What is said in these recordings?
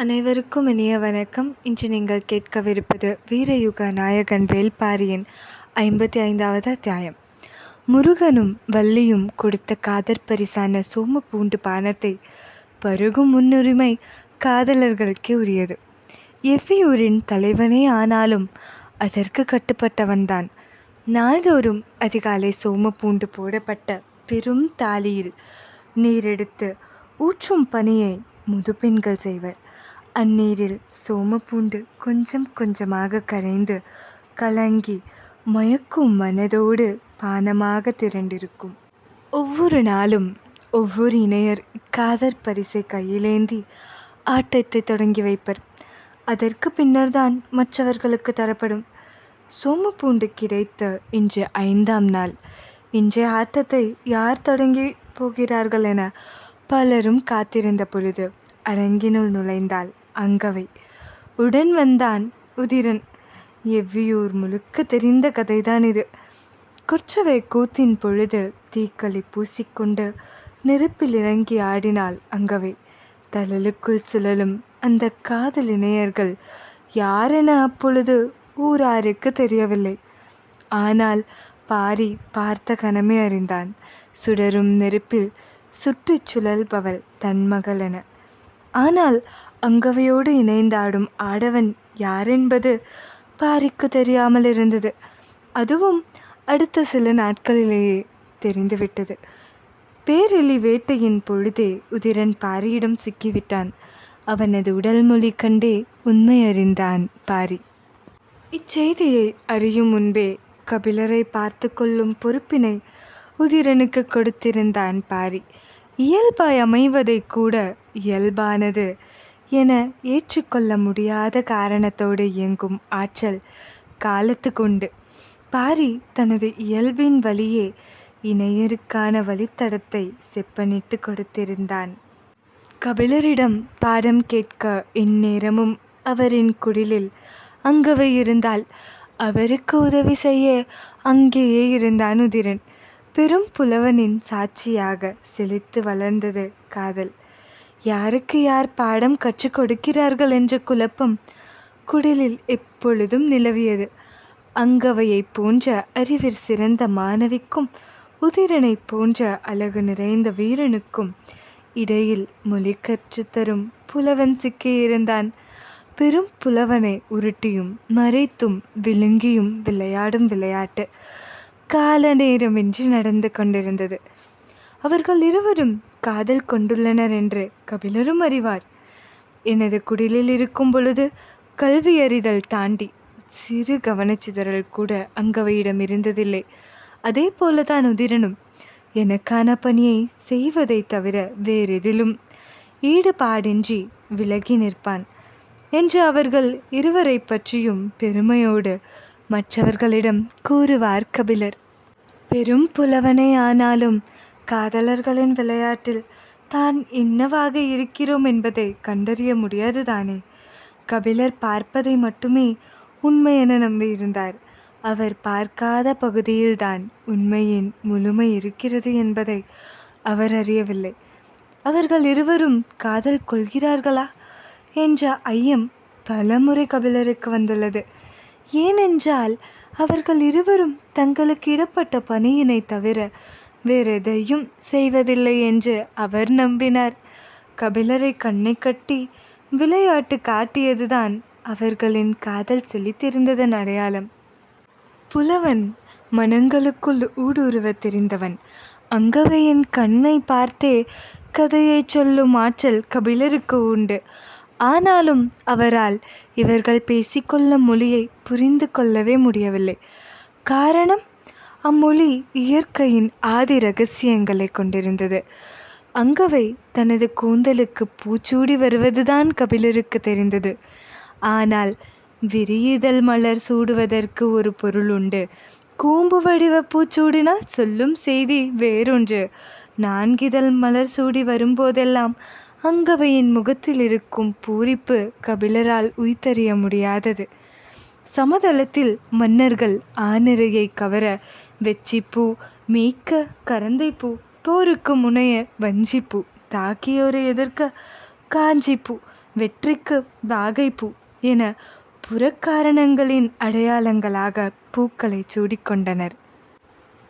அனைவருக்கும் இனிய வணக்கம். இன்று நீங்கள் கேட்கவிருப்பது வீரயுக நாயகன் வேல்பாரியின் ஐம்பத்தி ஐந்தாவது அத்தியாயம். முருகனும் வள்ளியும் கொடுத்த காதற் பரிசான சோம பூண்டு பானத்தை பருகும் முன்னுரிமை காதலர்களுக்கே உரியது. எவ்வியூரின் தலைவனே ஆனாலும் அதற்கு கட்டுப்பட்டவன்தான் நாள்தோறும் அதிகாலை சோம பூண்டு போடப்பட்ட பெரும் தாலியில் நீரெடுத்து ஊற்றும் பணியை முதுப்பெண்கள் செய்வர். அந்நீரில் சோமப்பூண்டு கொஞ்சம் கொஞ்சமாக கரைந்து கலங்கி மயக்கும் மனதோடு பானமாக திரண்டிருக்கும். ஒவ்வொரு நாளும் ஒவ்வொரு இணையர் காதற் பரிசை கையிலேந்தி ஆட்டத்தை தொடங்கி வைப்பர். அதற்கு பின்னர்தான் மற்றவர்களுக்கு தரப்படும். சோமப்பூண்டு கிடைத்த இன்று ஐந்தாம் நாள். இன்றைய ஆட்டத்தை யார் தொடங்கி போகிறார்கள் என பலரும் காத்திருந்த பொழுது அரங்கினுள் நுழைந்தாள். அங்கவை. உடன் வந்தான் உதிரன். எவ்வியூர் முழுக்க தெரிந்த கதைதான் இது. குற்றவை கூத்தின் பொழுது தீக்களி பூசிக்கொண்டு நெருப்பில் இறங்கி ஆடினாள் அங்கவை. தழலுக்குள் சுழலும் அந்த காதல் இணையர்கள் யாரென அப்பொழுது ஊராருக்கு தெரியவில்லை. ஆனால் பாரி பார்த்த கணமே அறிந்தான். சுடரும் நெருப்பில் சுற்றிச் சுழல்பவள் தன் மகள் என. ஆனால் அங்கவையோடு இணைந்தாடும் ஆடவன் யாரென்பது பாரிக்கு தெரியாமல் இருந்தது. அதுவும் அடுத்த சில நாட்களிலேயே தெரிந்துவிட்டது. பேரெலி வேட்டையின் பொழுதே உதிரன் பாரியிடம் சிக்கிவிட்டான். அவனது உடல் மொழி கண்டே உண்மை அறிந்தான் பாரி. இச்செய்தியை அறியும் முன்பே கபிலரை பார்த்து கொள்ளும் பொறுப்பினை உதிரனுக்கு கொடுத்திருந்தான் பாரி. இயல்பாய் அமைவதை கூட இயல்பானது என ஏற்றுக்கொள்ள முடியாத காரணத்தோடு இயங்கும் ஆற்றல் காலத்துக்குண்டு பாரி தனது இயல்பின் வழியே இணையருக்கான வழித்தடத்தை செப்பனிட்டு கொடுத்திருந்தான். கபிலரிடம் பாடம் கேட்க இந்நேரமும் அவரின் குடிலில் அங்கவை இருந்தால் அவருக்கு உதவி செய்ய அங்கேயே இருந்தான் உதிரன். பெரும் புலவனின் சாட்சியாக செழித்து வளர்ந்தது காதல். யாருக்கு யார் பாடம் கற்றுக் கொடுக்கிறார்கள் என்ற குழப்பம் குடிலில் எப்பொழுதும் நிலவியது. அங்கவையைப் போன்ற அறிவில் சிறந்த மாணவிக்கும் உதிரனைப் போன்ற அழகு நிறைந்த வீரனுக்கும் இடையில் மொழி கற்றுத்தரும் புலவன் சிக்கியிருந்தான் பெரும் புலவனை உருட்டியும் மறைத்தும் விழுங்கியும் விளையாடும் விளையாட்டு கால நேரமின்றி நடந்து கொண்டிருந்தது. அவர்கள் இருவரும் காதல் கொண்டுள்ளனர் என்று கபிலரும் அறிவார். எனது குடிலில் இருக்கும் பொழுது கல்வி அறிதல் தாண்டி சிறு கவனச்சிதறல் கூட அங்கவையிடம் இருந்ததில்லை. அதே போலதான் உதிரனும். எனக்கான பணியை செய்வதை தவிர வேறெதிலும் ஈடுபாடின்றி விலகி நிற்பான் என்று அவர்கள் இருவரை பற்றியும் பெருமையோடு மற்றவர்களிடம் கூறுவார் கபிலர். பெரும் புலவனே ஆனாலும் காதலர்களின் விளையாட்டில் தான் என்னவாக இருக்கிறோம் என்பதை கண்டறிய முடியாது தானே கபிலர் பார்ப்பதை மட்டுமே உண்மை என நம்பியிருந்தார். அவர் பார்க்காத பகுதியில்தான் உண்மையின் முழுமை இருக்கிறது என்பதை அவர் அறியவில்லை. அவர்கள் இருவரும் காதல் கொள்கிறார்களா? என்ற ஐயம் பலமுறை கபிலருக்கு வந்துள்ளது. ஏனென்றால் அவர்கள் இருவரும் தங்களுக்கு இடப்பட்ட பணியினை தவிர வேறெதையும் செய்வதில்லை என்று அவர் நம்பினார். கபிலரை கண்ணை கட்டி விளையாட்டு காட்டியதுதான் அவர்களின் காதல் செழித்திருந்ததன் அடையாளம். புலவன் மனங்களுக்குள் ஊடுருவ தெரிந்தவன். அங்கவையின் கண்ணை பார்த்தே கதையை சொல்லும் ஆற்றல் கபிலருக்கு உண்டு. ஆனாலும் அவரால் இவர்கள் பேசிக்கொள்ளும் மொழியை புரிந்து கொள்ளவே முடியவில்லை. காரணம் அம்மொழி இயற்கையின் ஆதி ரகசியங்களை கொண்டிருந்தது. அங்கவை தனது கூந்தலுக்கு பூச்சூடி வருவதுதான் கபிலருக்கு தெரிந்தது. ஆனால் விரியுதல் மலர் சூடுவதற்கு ஒரு பொருள் உண்டு. கூம்பு வடிவ பூச்சூடினால் சொல்லும் செய்தி வேறொன்று. நான்கிதழ் மலர் சூடி வரும்போதெல்லாம் அங்கவையின் முகத்தில் இருக்கும் பூரிப்பு கபிலரால் உய்தறிய முடியாதது. சமதளத்தில் மன்னர்கள் ஆனிரையை கவர வெச்சிப்பூ மேய்க்க கரந்தைப்பூ போருக்கு முனைய வஞ்சிப்பூ தாக்கியோரை எதிர்க்க காஞ்சிப்பூ வெற்றிக்கு வாகைப்பூ என புறக்காரணங்களின் அடையாளங்களாக பூக்களை சூடிக்கொண்டனர்.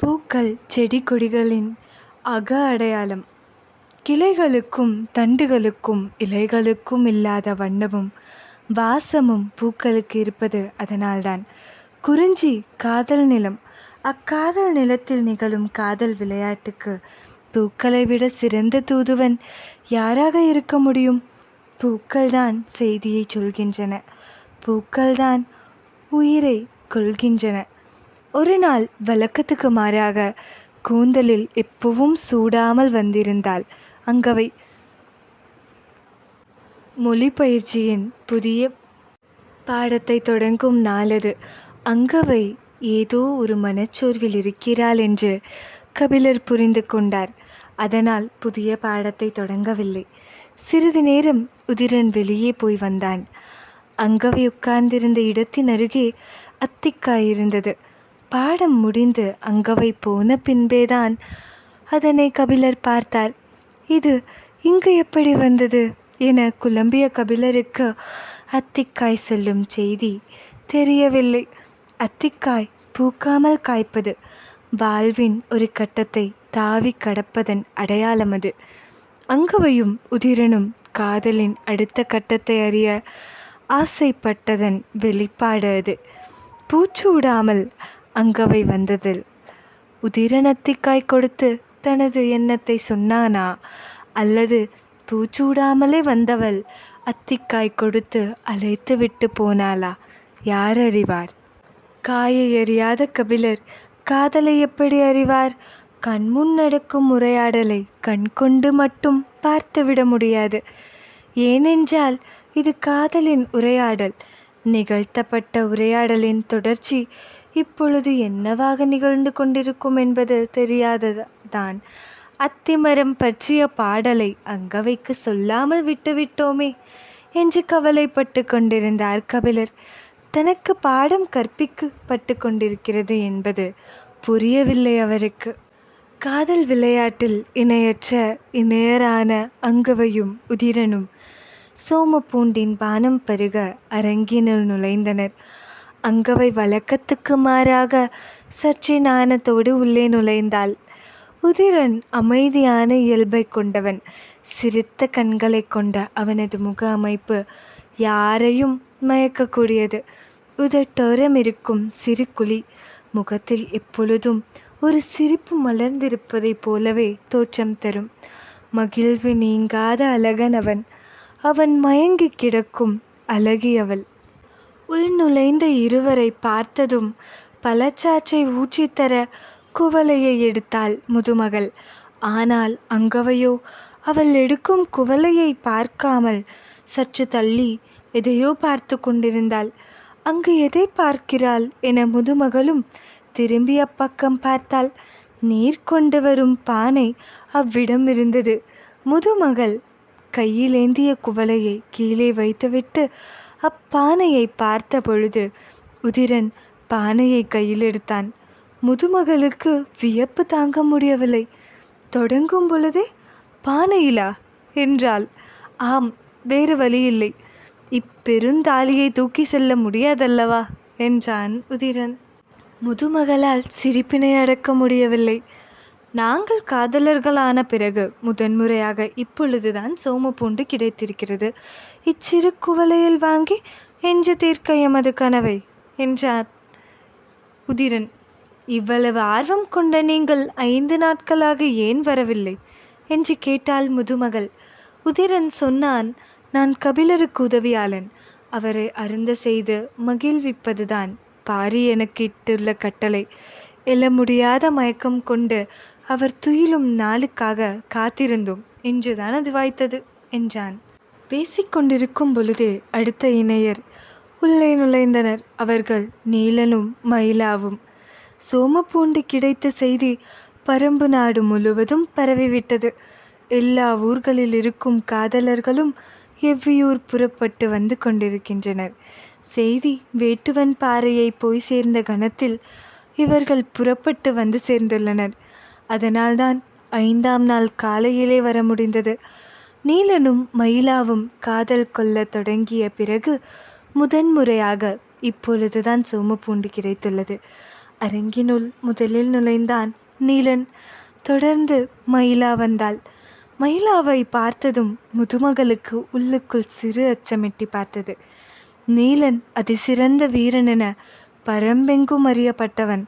பூக்கள் செடி கொடிகளின் அக அடையாளம். கிளைகளுக்கும் தண்டுகளுக்கும் இலைகளுக்கும் இல்லாத வண்ணமும் வாசமும் பூக்களுக்கு இருப்பது அதனால்தான். குறிஞ்சி காதல் நிலம் அக்காதல் நிலத்தில் நிகழும் காதல் விளையாட்டுக்கு பூக்களை விட சிறந்த தூதுவன் யாராக இருக்க முடியும்? பூக்கள்தான் செய்தியை சொல்கின்றன. பூக்கள்தான் உயிரை கொள்கின்றன. ஒரு நாள் வழக்கத்துக்கு மாறாக கூந்தலில் எப்பவும் சூடாமல் வந்திருந்தால் அங்கவை மொழி பயிற்சியின் புதிய பாடத்தை தொடங்கும் நாளது. அங்கவை ஏதோ ஒரு மனச்சோர்வில் இருக்கிறாள் என்று கபிலர் புரிந்து கொண்டார். அதனால் புதிய பாடத்தை தொடங்கவில்லை. சிறிது நேரம் உதிரன் வெளியே போய் வந்தான். அங்கவை உட்கார்ந்திருந்த இடத்தின் அருகே அத்திக்காய் இருந்தது பாடம் முடிந்து அங்கவை போன பின்பேதான் அதனை கபிலர் பார்த்தார். இது இங்கு எப்படி வந்தது? என குழம்பிய கபிலருக்கு அத்திக்காய் சொல்லும் செய்தி தெரியவில்லை. அத்திக்காய் பூக்காமல் காய்ப்பது. வாழ்வின் ஒரு கட்டத்தை தாவி கடப்பதன் அடையாளம் அது அங்கவையும் உதிரனும் காதலின் அடுத்த கட்டத்தை அறிய ஆசைப்பட்டதன் வெளிப்பாடு அது. பூச்சூடாமல் அங்கவை வந்ததில் உதிரன் அத்திக்காய் கொடுத்து தனது எண்ணத்தை சொன்னானா? அல்லது பூச்சூடாமலே வந்தவள் அத்திக்காய் கொடுத்து அழைத்து விட்டு போனாளா? யார் அறிவார்? காயை அறியாத கபிலர் காதலை எப்படி அறிவார்? கண்முன் நடக்கும் உரையாடலை கண்கொண்டு மட்டும் பார்த்துவிட முடியாது. ஏனென்றால் இது காதலின் உரையாடல். நிகழ்த்தப்பட்ட உரையாடலின் தொடர்ச்சி இப்பொழுது என்னவாக நிகழ்ந்து கொண்டிருக்கும் என்பது தெரியாததான் அத்திமரம் பற்றிய பாடலை அங்கவைக்கு சொல்லாமல் விட்டுவிட்டோமே என்று கவலைப்பட்டு கொண்டிருந்தார் கபிலர். தனக்கு பாடம் கற்பிக்கப்பட்டு கொண்டிருக்கிறது என்பது புரியவில்லை அவருக்கு. காதல் விளையாட்டில் இணையற்ற இணையரான அங்கவையும் உதிரனும் சோமபூண்டின் பானம் பருக அரங்கினர் நுழைந்தனர். அங்கவை வழக்கத்துக்கு மாறாக சற்றே நாணத்தோடு உள்ளே நுழைந்தாள். உதிரன் அமைதியான இயல்பை கொண்டவன். சிரித்த கண்களை கொண்ட அவனது முக அமைப்பு யாரையும் மயக்கக்கூடியது. உதட்டோரம் இருக்கும் சிறு குழி முகத்தில் எப்பொழுதும் ஒரு சிரிப்பு மலர்ந்திருப்பதைப் போலவே தோற்றம் தரும். மகிழ்வு நீங்காத அழகன் அவன். அவன் மயங்கி கிடக்கும் அழகியவள். உள் நுழைந்த இருவரை பார்த்ததும் பழச்சாற்றை ஊற்றித்தர குவளையை எடுத்தாள் முதுமகள். ஆனால் அங்கவையோ அவள் எடுக்கும் குவளையை பார்க்காமல் சற்று தள்ளி எதையோ பார்த்து கொண்டிருந்தாள். அங்கு எதை பார்க்கிறாள் என முதுமகளும் திரும்பி அப்பக்கம் பார்த்தால் நீர் கொண்டு வரும் பானை அவ்விடம் இருந்தது. முதுமகள் கையிலேந்திய குவளையை கீழே வைத்துவிட்டு அப்பானையை பார்த்த பொழுது உதிரன் பானையை கையில் எடுத்தான். முதுமகளுக்கு வியப்பு தாங்க முடியவில்லை. தொடங்கும் பொழுதே பானையிலா? என்றாள். ஆம் வேறு வழியில்லை. இப்பெருந்தாலியை தூக்கி செல்ல முடியாதல்லவா? என்றான் உதிரன். முதுமகளால் சிரிப்பினை அடக்க முடியவில்லை. நாங்கள் காதலர்களான பிறகு முதன்முறையாக இப்பொழுதுதான் சோமப்பூண்டு கிடைத்திருக்கிறது. இச்சிறு குவளையில் வாங்கி எஞ்சு தீர்க்க எமது கனவை என்றார் உதிரன். இவ்வளவு ஆர்வம் கொண்ட நீங்கள் ஐந்து நாட்களாக ஏன் வரவில்லை? என்று கேட்டாள் முதுமகள். உதிரன் சொன்னான் நான் கபிலருக்கு உதவியாளன். அவரை அருந்த செய்து மகிழ்விப்பதுதான் பாரி எனக்கு இட்டுள்ள கட்டளை. எழ முடியாத மயக்கம் கொண்டு அவர் துயிலும் நாளுக்காக காத்திருந்தோம் என்றுதான் அது வாய்த்தது என்றான். பேசிக்கொண்டிருக்கும் பொழுதே அடுத்த இணையர். உள்ளே நுழைந்தனர் அவர்கள் நீலனும் மயிலாவும். சோமப்பூண்டு கிடைத்த செய்தி பரம்பு நாடு முழுவதும் பரவிவிட்டது. எல்லா ஊர்களில் இருக்கும் காதலர்களும் எவ்வியூர் புறப்பட்டு வந்து கொண்டிருக்கின்றனர். செய்தி வேட்டுவன் பாறையை போய் சேர்ந்த கணத்தில் இவர்கள் புறப்பட்டு வந்து சேர்ந்துள்ளனர். அதனால்தான் ஐந்தாம் நாள் காலையிலே வர முடிந்தது. நீலனும் மயிலாவும் காதல் கொள்ள தொடங்கிய பிறகு முதன்முறையாக இப்பொழுதுதான் சோமப்பூண்டு கிடைத்துள்ளது. அரங்கினுள் முதலில் நுழைந்தான் நீலன். தொடர்ந்து மயிலா வந்தாள். மயிலாவை பார்த்ததும் முதுமகளுக்கு உள்ளுக்குள் சிறு அச்சமெட்டி பார்த்தது. நீலன் அதிசிறந்த என பரம்பெங்கும் அறியப்பட்டவன்.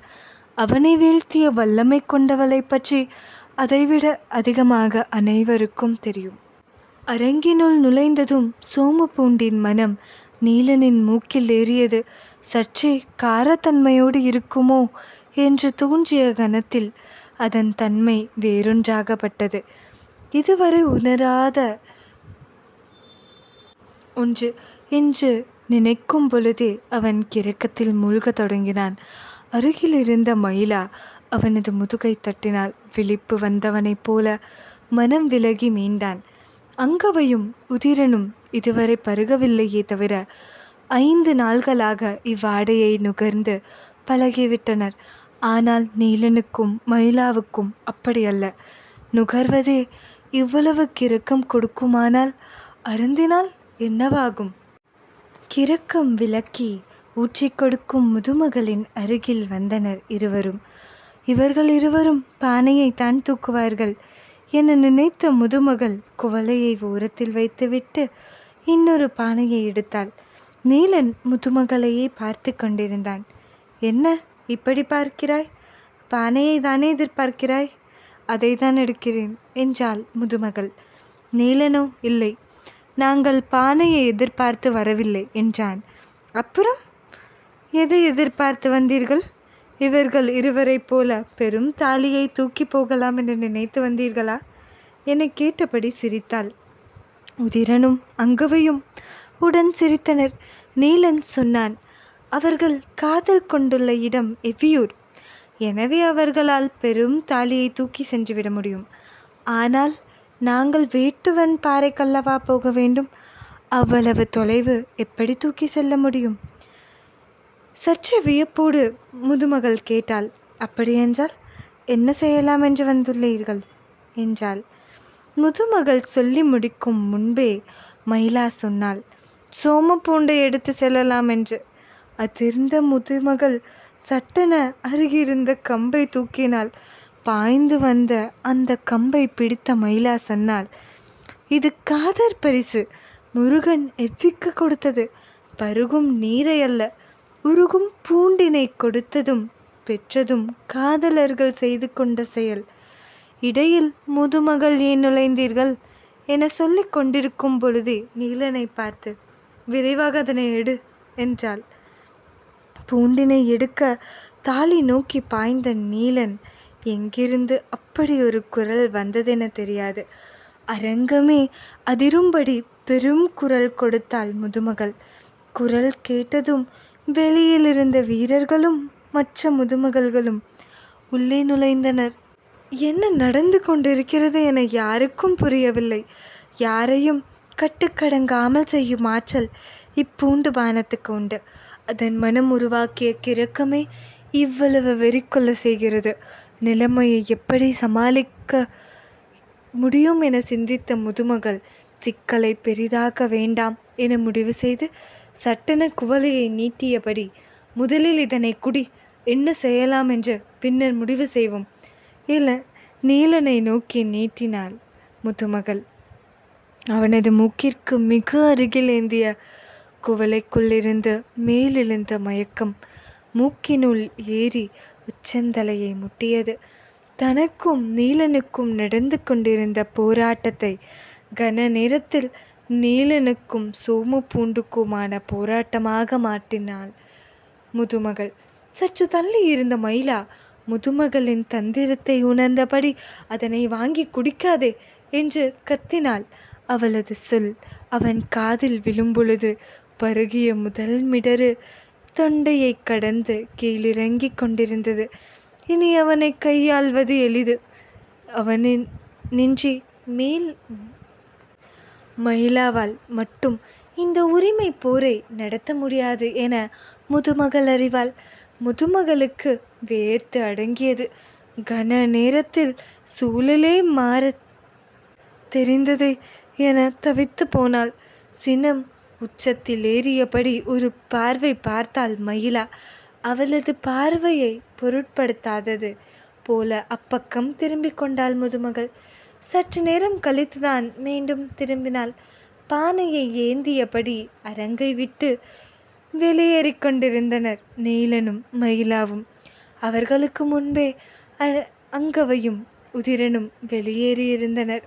அவனை வீழ்த்திய வல்லமை கொண்டவளைப் பற்றி அதைவிட அதிகமாக அனைவருக்கும் தெரியும். அரங்கினுள் நுழைந்ததும் சோமபூண்டின் மனம் நீலனின் மூக்கில் ஏறியது. சற்றே காரத்தன்மையோடு இருக்குமோ என்று தோன்றிய கணத்தில் அதன் தன்மை வேறொன்றாகப்பட்டது. இதுவரை உணராத ஒன்று. என்று நினைக்கும் பொழுதே அவன் கிறக்கத்தில் மூழ்கத் தொடங்கினான். அருகில் இருந்த மயிலா அவனது முதுகை தட்டினால் விழிப்பு வந்தவனைப் போல மனம் விலகி மீண்டான். அங்கவையும் உதிரனும் இதுவரை பருகவில்லையே தவிர ஐந்து நாள்களாக இவ்வாடையை நுகர்ந்து பழகிவிட்டனர். ஆனால் நீலனுக்கும் மயிலாவுக்கும் அப்படியல்ல நுகர்வதே இவ்வளவு கிறக்கம் கொடுக்குமானால் அருந்தினால் என்னவாகும்? கிறக்கம் விலக்கி ஊற்றிக் கொடுக்கும் முதுமகளின் அருகில் வந்தனர் இருவரும். இவர்கள் இருவரும் பானையை தான் தூக்குவார்கள். என நினைத்த முதுமகள் குவளையை ஓரத்தில் வைத்துவிட்டு இன்னொரு பானையை எடுத்தாள். நீலன் முதுமகளையே பார்த்து கொண்டிருந்தான். என்ன இப்படி பார்க்கிறாய்? பானையை தானே எதிர்பார்க்கிறாய்? அதை தான் எடுக்கிறேன் என்றாள் முதுமகள். நீலனோ இல்லை. நாங்கள் பானையை எதிர்பார்த்து வரவில்லை என்றான். அப்புறம்? எதை எதிர்பார்த்து வந்தீர்கள்? இவர்கள் இருவரைப் போல பெரும் தாலியை தூக்கி போகலாம் என்று நினைத்து வந்தீர்களா? என கேட்டபடி சிரித்தாள். உதிரனும் அங்கவையும் உடன் சிரித்தனர். நீலன் சொன்னான் அவர்கள் காதல் கொண்டுள்ள இடம் எவ்வியூர்? எனவே அவர்களால் பெரும் தாலியை தூக்கி சென்றுவிட முடியும். ஆனால் நாங்கள் வேட்டுவன் பாறைக்கல்லவா போக வேண்டும்? அவ்வளவு தொலைவு எப்படி தூக்கி செல்ல முடியும்? சற்றே வியப்போடு முதுமகள் கேட்டாள் அப்படியென்றால் என்ன செய்யலாம் என்று வந்துள்ளீர்கள்? என்றாள். முதுமகள் சொல்லி முடிக்கும் முன்பே மயிலா சொன்னாள் பூண்டை எடுத்து செல்லலாம் என்று. அதிர்ந்த முதுமகள் சட்டென அருகிருந்த கம்பை தூக்கினாள் பாய்ந்து வந்த அந்த கம்பை பிடித்த மயிலா சொன்னாள் இது காதற் பரிசு. முருகன் எவ்விக்கு கொடுத்தது? பருகும் நீரை அல்ல. உருகும் பூண்டினை கொடுத்ததும் பெற்றதும் காதலர்கள் செய்து கொண்ட செயல். இடையில் முதுமகள் ஏன் நுழைந்தீர்கள்? என சொல்லிக் கொண்டிருக்கும் பொழுதே நீலனை பார்த்து விரைவாக அதனை எடு என்றாள். பூண்டினை எடுக்க தாலி நோக்கி பாய்ந்த நீலன். எங்கிருந்து அப்படி ஒரு குரல் வந்ததென தெரியாது. அரங்கமே அதிரும்படி பெரும் குரல் கொடுத்தாள் முதுமகள். குரல் கேட்டதும் வெளியில் இருந்த வீரர்களும் மற்ற முதுமகள்களும் உள்ளே நுழைந்தனர். என்ன நடந்து கொண்டிருக்கிறது என யாருக்கும் புரியவில்லை. யாரையும் கட்டுக்கடங்காமல் செய்யும் ஆற்றல் இப்பூண்டு பானத்துக்கு உண்டு. அதன் மனம் உருவாக்கிய கிறக்கமே இவ்வளவு வெறிக்கொள்ள செய்கிறது. நிலைமையை எப்படி சமாளிக்க முடியும் என சிந்தித்த முதுமகள் சிக்கலை பெரிதாக்க வேண்டாம் என முடிவு செய்து சட்டென குவளையை நீட்டியபடி முதலில் இதனை குடி என்ன செய்யலாம் என்று பின்னர் முடிவு செய்வோம் இல்லை நீலனை நோக்கி நீட்டினாள் முதுமகள். அவனது மூக்கிற்கு மிக அருகில் ஏந்திய குவளைக்குள்ளிருந்து மேலெழுந்த மயக்கம் மூக்கினுள் ஏறி உச்சந்தலையை முட்டியது. தனக்கும் நீலனுக்கும் நடந்து கொண்டிருந்த போராட்டத்தை கன நேரத்தில் நீலனுக்கும் சோமபூண்டுக்குமான போராட்டமாக மாற்றினாள் முதுமகள். சற்று தள்ளி இருந்த மயிலா முதுமகளின் தந்திரத்தை உணர்ந்தபடி அதனை வாங்கி குடிக்காதே என்று கத்தினாள். அவளது சொல் அவன் காதில் விழும்பொழுது பருகிய முதல் மிடறு தொண்டையை கடந்து கீழிறங்கிக் கொண்டிருந்தது. இனி அவனை கையாள்வது எளிது. அவனின் நின்றி மேல் மயிலாவால் மட்டும் இந்த உரிமை போரை நடத்த முடியாது என முதுமகள் அறிவாள். முதுமகளுக்கு வேர்த்து அடங்கியது. கன நேரத்தில் சூழலே மாற தெரிந்ததை என தவித்து போனாள். சினம் உச்சத்தில் ஏறியபடி ஒரு பார்வை பார்த்தாள் மயிலா. அவளது பார்வையை பொருட்படுத்தாதது போல அப்பக்கம் திரும்பிக் கொண்டாள் முதுமகள். சற்று நேரம் கழித்துதான் மீண்டும் திரும்பினாள். பானையை ஏந்தியபடி அரங்கை விட்டு வெளியேறிக் கொண்டிருந்தனர் நீலனும் மயிலாவும். அவர்களுக்கு முன்பே அங்கவையும் உதிரனும் வெளியேறியிருந்தனர்.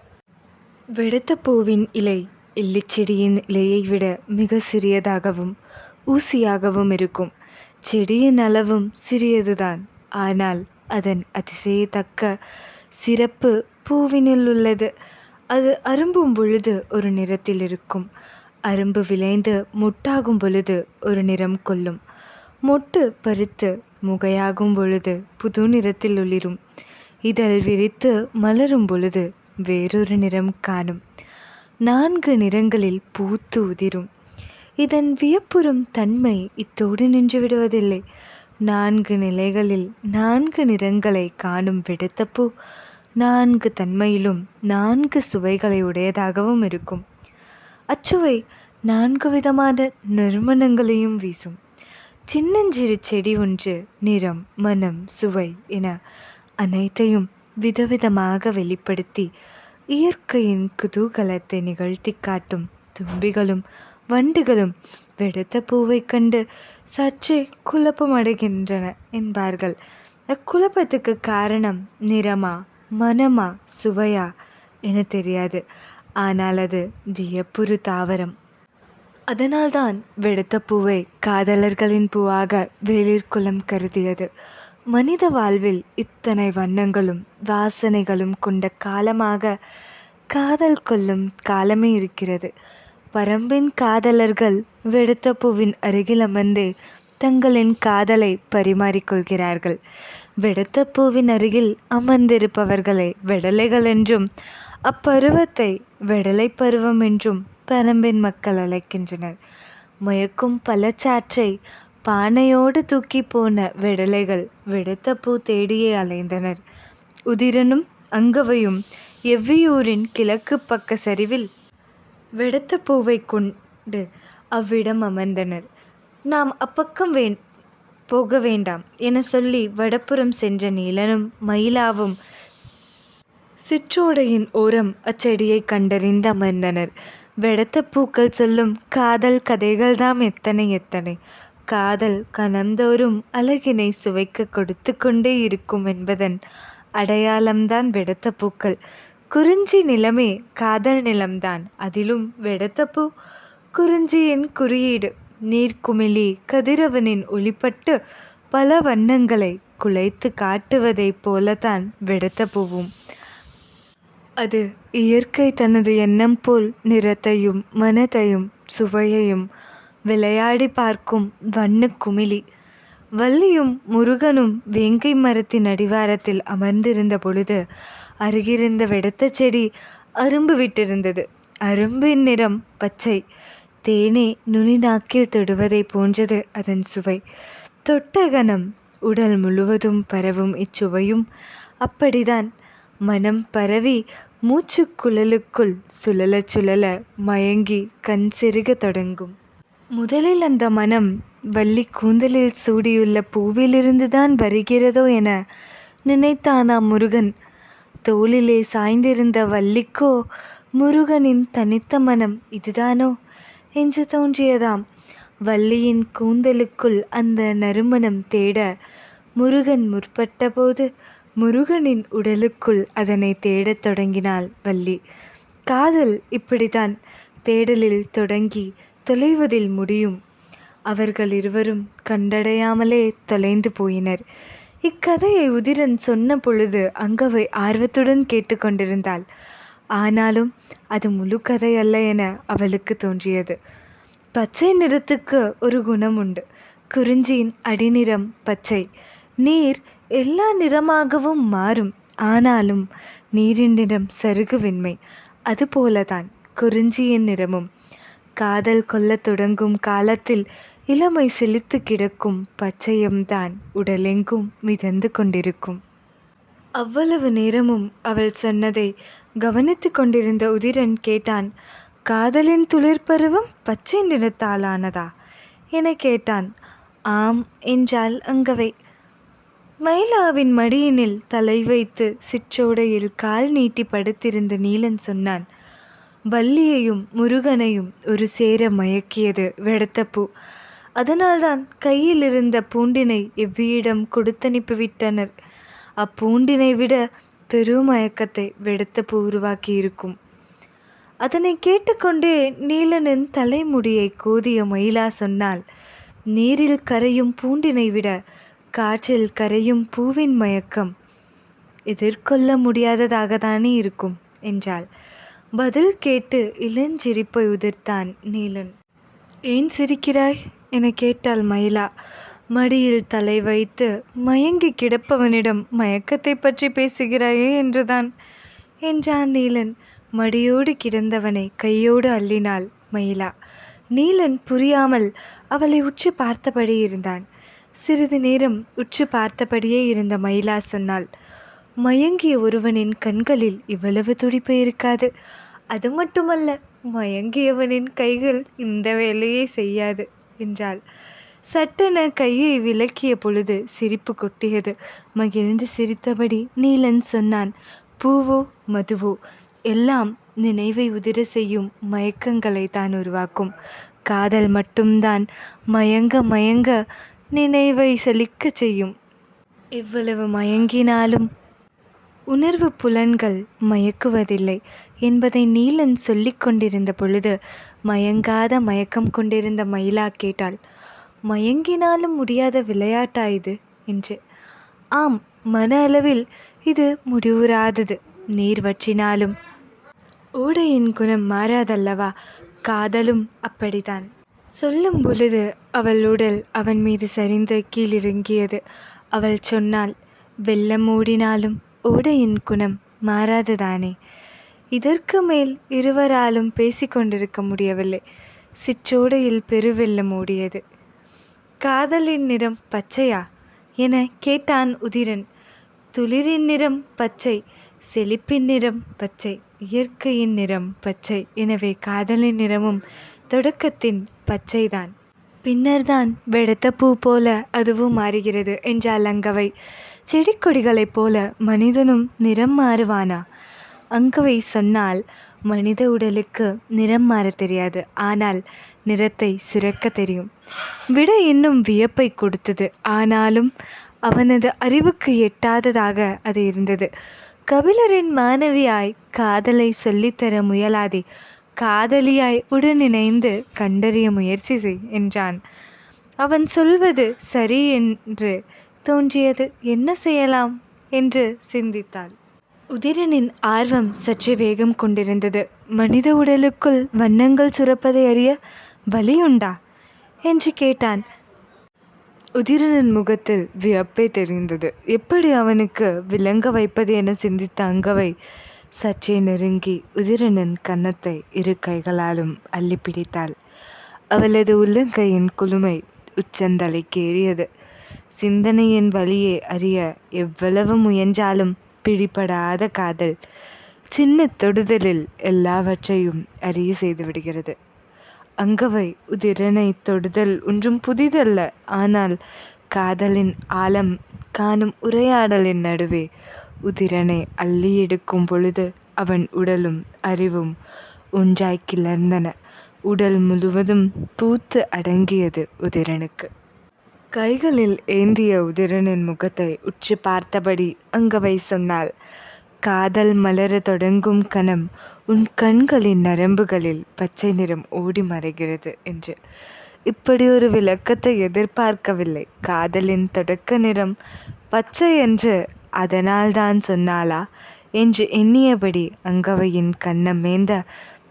வெடுத்த பூவின் இலை இல்லிச்செடியின் இலையை விட மிக சிறியதாகவும் ஊசியாகவும் இருக்கும். செடியின் அளவும் சிறியதுதான். ஆனால் அதன் அதிசயத்தக்க சிறப்பு பூவினில் உள்ளது. அது அரும்பும் பொழுது ஒரு நிறத்தில் இருக்கும். அரும்பு விளைந்து மொட்டாகும் பொழுது ஒரு நிறம் கொள்ளும். மொட்டு பருத்து முகையாகும் பொழுது புது நிறத்தில் ஒளிரும். இதழ் விரித்து மலரும் பொழுது வேறொரு நிறம் காணும். நான்கு நிறங்களில் பூத்து உதிரும். இதன் வியப்புறும் தன்மை இத்தோடு நின்று விடுவதில்லை. நான்கு நிலைகளில் நான்கு நிறங்களை காணும் விடுத்த பூ நான்கு தன்மையிலும் நான்கு சுவைகளை உடையதாகவும் இருக்கும். அச்சுவை நான்கு விதமான நறுமணங்களையும் வீசும். சின்னஞ்சிறு செடி ஒன்று நிறம் மனம் சுவை என அனைத்தையும் விதவிதமாக வெளிப்படுத்தி இயற்கையின் குதூகலத்தை நிகழ்த்தி காட்டும் தும்பிகளும் வண்டுகளும் வெடுத்த பூவை கண்டு சற்றே குழப்பமடைகின்றன என்பார்கள். அக்குழப்பத்துக்கு காரணம் நிறமா மனமா சுவையா என தெரியாது. ஆனால் அது வியப்புறு தாவரம். அதனால்தான் வெடுத்த பூவை காதலர்களின் பூவாக வேளிர்குலம் கருதியது. மனித வாழ்வில் இத்தனை வண்ணங்களும் வாசனைகளும் கொண்ட காலமாக காதல் கொள்ளும் காலமே இருக்கிறது. பரம்பின் காதலர்கள் வெடுத்த பூவின் அருகில் அமர்ந்து தங்களின் காதலை பரிமாறிக்கொள்கிறார்கள். வெடுத்த பூவின் அருகில் அமர்ந்திருப்பவர்களை வெடலைகள் என்றும் அப்பருவத்தை வெடலை பருவம் என்றும் பரம்பின் மக்கள் அழைக்கின்றனர். மயக்கும் பழச்சாற்றை பானையோடு தூக்கி போன வெடலைகள் வெடுத்த பூ தேடியே அலைந்தனர். உதிரனும் அங்கவையும் எவ்வியூரின் கிழக்கு பக்க சரிவில் வெடுத்த பூவை கொண்டு அவ்விடம் அமர்ந்தனர். நாம் அப்பக்கம் வே போக வேண்டாம் என சொல்லி வடப்புறம் சென்ற நீலனும் மயிலாவும் சிற்றோடையின் ஓரம் அச்செடியை கண்டறிந்து அமர்ந்தனர். வெடத்த பூக்கள் சொல்லும் காதல் கதைகள்தாம் எத்தனை எத்தனை. காதல் கணந்தோறும் அழகினை சுவைக்க கொடுத்து கொண்டே இருக்கும் என்பதன் அடையாளம்தான் வெடத்த பூக்கள். குறிஞ்சி நிலமே காதல் நிலம்தான். அதிலும் வெடத்த பூ. குறிஞ்சியின் குறியீடு நீர்க்குமிழி கதிரவனின் ஒளிப்பட்டு பல வண்ணங்களை குலைத்து காட்டுவதைப் போலத்தான் வெடத்த பூவும். அது இயற்கை தனது எண்ணம் போல் நிறத்தையும் மனத்தையும் சுவையையும் விளையாடி பார்க்கும் வண்ண குமிழி. வள்ளியும் முருகனும் வேங்கை மரத்தின் அடிவாரத்தில் அமர்ந்திருந்த பொழுது அருகிருந்த வெடத்த செடி அரும்பு விட்டிருந்தது. அரும்பின் நிறம் பச்சை. தேனே நுனி நாக்கில் தொடுவதை போன்றது அதன் சுவை. தொட்டகனம் உடல் முழுவதும் பரவும் இச்சுவையும் அப்படிதான். மனம் பரவி மூச்சு குழலுக்குள் சுழல சுழல மயங்கி கண் சிறுக தொடங்கும். முதலில் அந்த மனம் வள்ளி கூந்தலில் சூடியுள்ள பூவிலிருந்துதான் வருகிறதோ என நினைத்தானாம் முருகன்? தோளிலே சாய்ந்திருந்த வள்ளிக்கோ முருகனின் தனித்த மனம் இதுதானோ என்று தோன்றியதாம். வள்ளியின் கூந்தலுக்குள் அந்த நறுமணம் தேட முருகன் முற்பட்டபோது முருகனின் உடலுக்குள் அதனை தேடத் தொடங்கினாள் வள்ளி. காதல் இப்படித்தான் தேடலில் தொடங்கி தொலைவதில் முடியும். அவர்கள் இருவரும் கண்டடையாமலே தொலைந்து போயினர். இக்கதையை உதிரன் சொன்ன பொழுது அங்கவை ஆர்வத்துடன் கேட்டுக்கொண்டிருந்தாள் ஆனாலும் அது முழு கதை அல்ல என அவளுக்கு தோன்றியது. பச்சை நிறத்துக்கு ஒரு குணம் உண்டு. குறிஞ்சியின் அடிநிறம் பச்சை. நீர் எல்லா நிறமாகவும் மாறும். ஆனாலும் நீரின் நிறம் சருகுவின்மை அதுபோலதான் குறிஞ்சியின் நிறமும். காதல் கொள்ளத் தொடங்கும் காலத்தில் இளமை செழித்து கிடக்கும் பச்சையம்தான் உடலெங்கும் மிதந்து கொண்டிருக்கும். அவ்வளவு நேரமும் அவள் சொன்னதை கவனித்து கொண்டிருந்த உதிரன் கேட்டான் காதலின் துளிர்பருவம் பச்சை நிறத்தாலானதா? என கேட்டான் ஆம் என்றாள் அங்கவை. மயிலாவின் மடியினில் தலை வைத்து சிற்றோடையில் கால் நீட்டி படுத்திருந்த நீலன் சொன்னான் வள்ளியையும் முருகனையும் ஒரு சேர மயக்கியது வெடத்தப்பூ. அதனால்தான் கையில் இருந்த பூண்டினை எவ்வியிடம் கொடுத்தனுப்பி விட்டனர் அப்பூண்டினை விட பெருமயக்கத்தை வெடத்தப்பூ உருவாக்கி இருக்கும் அதனை கேட்டுக்கொண்டே நீலனின் தலைமுடியை கோதிய மயிலா சொன்னால் நீரில் கரையும் பூண்டினை விட காற்றில் கரையும் பூவின் மயக்கம் எதிர்கொள்ள முடியாததாகத்தானே இருக்கும் என்றாள். பதில் கேட்டு இளஞ்சிரிப்பை உதிர்த்தான் நீலன். ஏன் சிரிக்கிறாய்? என கேட்டாள் மயிலா. மடியில் தலை வைத்து மயங்கி கிடப்பவனிடம் மயக்கத்தை பற்றி பேசுகிறாயே என்றுதான் என்றான் நீலன். மடியோடு கிடந்தவனை கையோடு அள்ளினாள் மயிலா. நீலன் புரியாமல் அவளை உற்று பார்த்தபடி இருந்தான். சிறிது நேரம் உற்று பார்த்தபடியே இருந்த மயிலா சொன்னாள் மயங்கிய ஒருவனின் கண்களில் இவ்வளவு துடிப்பு இருக்காது. அது மட்டுமல்ல மயங்கியவனின் கைகள் இந்த வேலையை செய்யாது என்றாள். சட்டென கையை விலக்கிய பொழுது சிரிப்பு கொட்டியது. மகிழ்ந்து சிரித்தபடி நீலன் சொன்னான் பூவோ மதுவோ எல்லாம் நினைவை உதிர செய்யும் மயக்கங்களை தான் உருவாக்கும். காதல் மட்டும்தான் மயங்க மயங்க நினைவை செழிக்க செய்யும். எவ்வளவு மயங்கினாலும் உணர்வு புலன்கள் மயக்குவதில்லை. என்பதை நீலன் சொல்லிக் கொண்டிருந்த பொழுது மயங்காத மயக்கம் கொண்டிருந்த மயிலா கேட்டாள் மயங்கினாலும் முடியாத விளையாட்டா இது? என்று. ஆம் மன அளவில் இது முடிவுறாதது. நீர் வற்றினாலும். ஓடையின் குணம் மாறாதல்லவா? காதலும் அப்படித்தான். சொல்லும் பொழுது அவள் உடல் அவன் மீது சரிந்து கீழிறங்கியது. அவள் சொன்னாள் வெள்ளம் ஓடினாலும் ஓடையின் குணம் மாறாததானே? இதற்கு மேல் இருவராலும் பேசிக்கொண்டிருக்க முடியவில்லை. சிற்றோடையில் பெருவெள்ளம் ஓடியது. காதலின் நிறம் பச்சையா? என கேட்டான் உதிரன். துளிரின் நிறம் பச்சை செழிப்பின் நிறம் பச்சை இயற்கையின் நிறம் பச்சை. எனவே காதலின் நிறமும் தொடக்கத்தின் பச்சைதான். பின்னர்தான் வெடுத்த பூ போல அதுவும் மாறுகிறது என்றாள் அங்கவை. செடி கொடிகளைப் போல மனிதனும் நிறம் மாறுவானா? அங்கவை சொன்னால் மனித உடலுக்கு நிறம் மாற தெரியாது. ஆனால் நிறத்தை சுரக்க தெரியும். விட இன்னும் வியப்பை கொடுத்தது. ஆனாலும் அவனது அறிவுக்கு எட்டாததாக அது இருந்தது. கபிலரின் மாணவியாய் காதலை சொல்லித்தர முயலாதே. காதலியாய் உடனிணைந்து கண்டறிய முயற்சி செய் என்றான். அவன் சொல்வது சரி என்று தோன்றியது. என்ன செய்யலாம்? என்று சிந்தித்தாள். உதிரனின் ஆர்வம் சற்றே வேகம் கொண்டிருந்தது. மனித உடலுக்குள் வண்ணங்கள் சுரப்பதை அறிய வலியுண்டா? என்று கேட்டான். உதிரனின் முகத்தில் வியப்பே தெரிந்தது. எப்படி அவனுக்கு விளங்க வைப்பது என சிந்தித்த அங்கவை சற்றே நெருங்கி உதிரனின் கன்னத்தை இரு கைகளாலும் அள்ளி பிடித்தாள். அவளது உள்ளங்கையின் குளுமை உச்சந்தலைக்கு ஏறியது சிந்தனையின் வழியே அறிய எவ்வளவு முயன்றாலும் பிடிபடாத காதல். சின்ன தொடுதலில் எல்லாவற்றையும் அறிய செய்துவிடுகிறது அங்கவை உதிரனை தொடுதல் ஒன்றும் புதிதல்ல. ஆனால் காதலின் ஆழம் காணும் உரையாடலின் நடுவே உதிரனை அள்ளி எடுக்கும் பொழுது அவன் உடலும் அறிவும் ஒன்றாய் கிளர்ந்தன. உடல் முழுவதும் பூத்து அடங்கியது உதிரனுக்கு. கைகளில் ஏந்திய உதிரனின் முகத்தை உற்று பார்த்தபடி அங்கவை சொன்னாள் காதல் மலர தொடங்கும் கணம் உன் கண்களின் நரம்புகளில் பச்சை நிறம் ஓடி மறைகிறது என்று. இப்படி ஒரு விளக்கத்தை எதிர்பார்க்கவில்லை. காதலின் தொடக்க நிறம் பச்சை என்று அதனால்தான் சொன்னாளா என்று எண்ணியபடி அங்கவையின் கண்ணமேந்த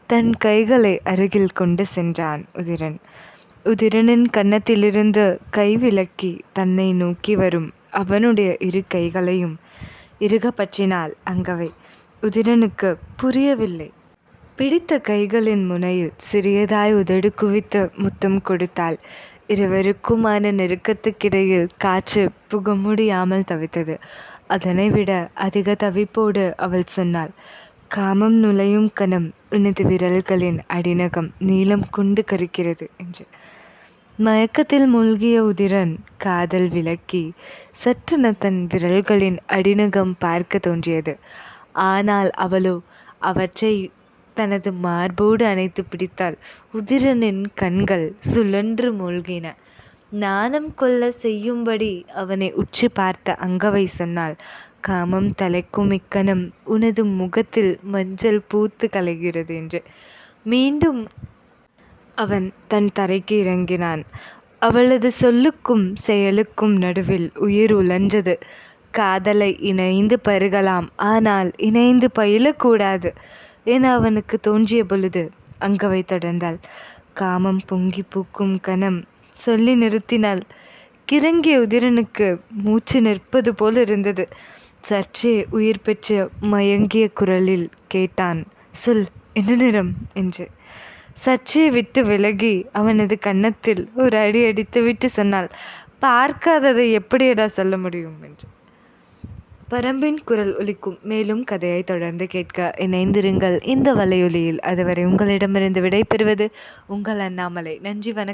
தன் கைகளை அருகில் கொண்டு சென்றான் உதிரன். உதிரனின் கன்னத்திலிருந்து கை விலக்கி தன்னை நோக்கி வரும் அவனுடைய இரு கைகளையும் இறுக பற்றினாள் அங்கவை. உதிரனுக்கு புரியவில்லை. பிடித்த கைகளின் முனையில் சிறியதாய் உதடு குவித்து முத்தம் கொடுத்தாள். இருவருக்குமான நெருக்கத்துக்கிடையில் காற்று புக முடியாமல் தவித்தது. அதனை விட அதிக தவிப்போடு அவள் சொன்னாள் காமம் நுழையும் கணம் உனது விரல்களின் அடிநகம் நீளம் கொண்டு கரிக்கிறது என்று. மயக்கத்தில் மூழ்கிய உதிரன் காதல் விளக்கி சற்றென தன் விரல்களின் அடிநகம் பார்க்க தோன்றியது. ஆனால் அவளோ அவற்றை தனது மார்போடு அணைத்து பிடித்தாள் உதிரனின் கண்கள் சுழன்று மூழ்கின. நாணம் கொள்ள செய்யும்படி அவனை உற்று பார்த்த அங்கவை சொன்னாள். காமம் தலைக்கும் இக்கணம் உனது முகத்தில் மஞ்சள் பூத்து கலைகிறது என்று. மீண்டும் அவன் தன் தரைக்கு இறங்கினான். அவளது சொல்லுக்கும் செயலுக்கும் நடுவில் உயிர் உழன்றது. காதலை இணைந்து பருகலாம் ஆனால் இணைந்து பயிலக்கூடாது என அவனுக்கு தோன்றிய பொழுது அங்கவை தொடர்ந்தாள். காமம் பொங்கி பூக்கும் கணம் சொல்லி நிறுத்தினாள். கிறங்கிய உதிரனுக்கு மூச்சு நிற்பது போல் இருந்தது. சற்றே உயிர் பெற்ற மயங்கிய குரலில் கேட்டான். சொல் என்ன நிறம் என்று. சற்றே விட்டு விலகி அவனது கன்னத்தில் ஒரு அடி அடித்து விட்டு சொன்னால் பார்க்காததை எப்படியடா சொல்ல முடியும்? என்று. பரம்பின் குரல் ஒலிக்கும். மேலும் கதையை தொடர்ந்து கேட்க இணைந்திருங்கள். இந்த வலையொலியில் அதுவரை உங்களிடமிருந்து விடைபெறுவது உங்கள் அண்ணாமலை. நன்றி வணக்கம்.